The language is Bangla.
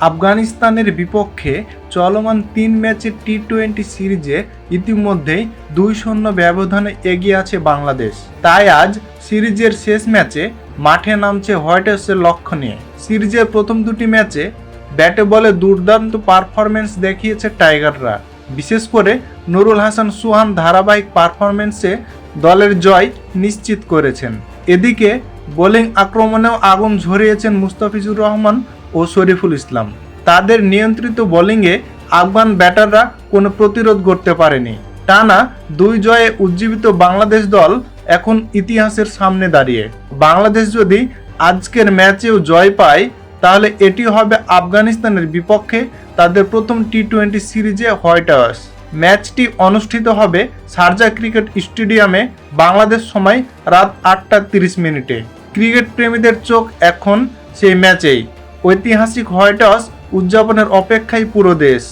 আফগানিস্তানের বিপক্ষে চলমান তিন ম্যাচের টি টোয়েন্টি সিরিজে ইতিমধ্যেই দুই শূন্য ব্যবধানে এগিয়ে আছে বাংলাদেশ। তাই আজ সিরিজের শেষ ম্যাচে মাঠে নামছে হোয়াইট হাউসের লক্ষ্য নিয়ে। সিরিজের প্রথম দুটি ম্যাচে ব্যাটে বলে দুর্দান্ত পারফরমেন্স দেখিয়েছে টাইগাররা। বিশেষ করে নুরুল হাসান সুহান ধারাবাহিক পারফরমেন্সে দলের জয় নিশ্চিত করেছেন। এদিকে বোলিং আক্রমণেও আগুন ঝরিয়েছেন মুস্তাফিজুর রহমান ও শরীফুল ইসলাম। তাদের নিয়ন্ত্রিত বোলিংয়ে আফগান ব্যাটাররা কোনো প্রতিরোধ করতে পারেনি। টানা দুই জয়ে উজ্জীবিত বাংলাদেশ দল এখন ইতিহাসের সামনে দাঁড়িয়ে। বাংলাদেশ যদি আজকের ম্যাচেও জয় পায়, তাহলে এটি হবে আফগানিস্তানের বিপক্ষে তাদের প্রথম টি টোয়েন্টি সিরিজে হোয়াইট হাউস ম্যাচটি অনুষ্ঠিত হবে শারজা ক্রিকেট স্টেডিয়ামে বাংলাদেশ সময় রাত আটটা তিরিশ মিনিটে। ক্রিকেট প্রেমীদের চোখ এখন সেই ম্যাচেই। ঐতিহাসিক হোয়াইট হাউস উদযাপনের অপেক্ষায় পুরো দেশ।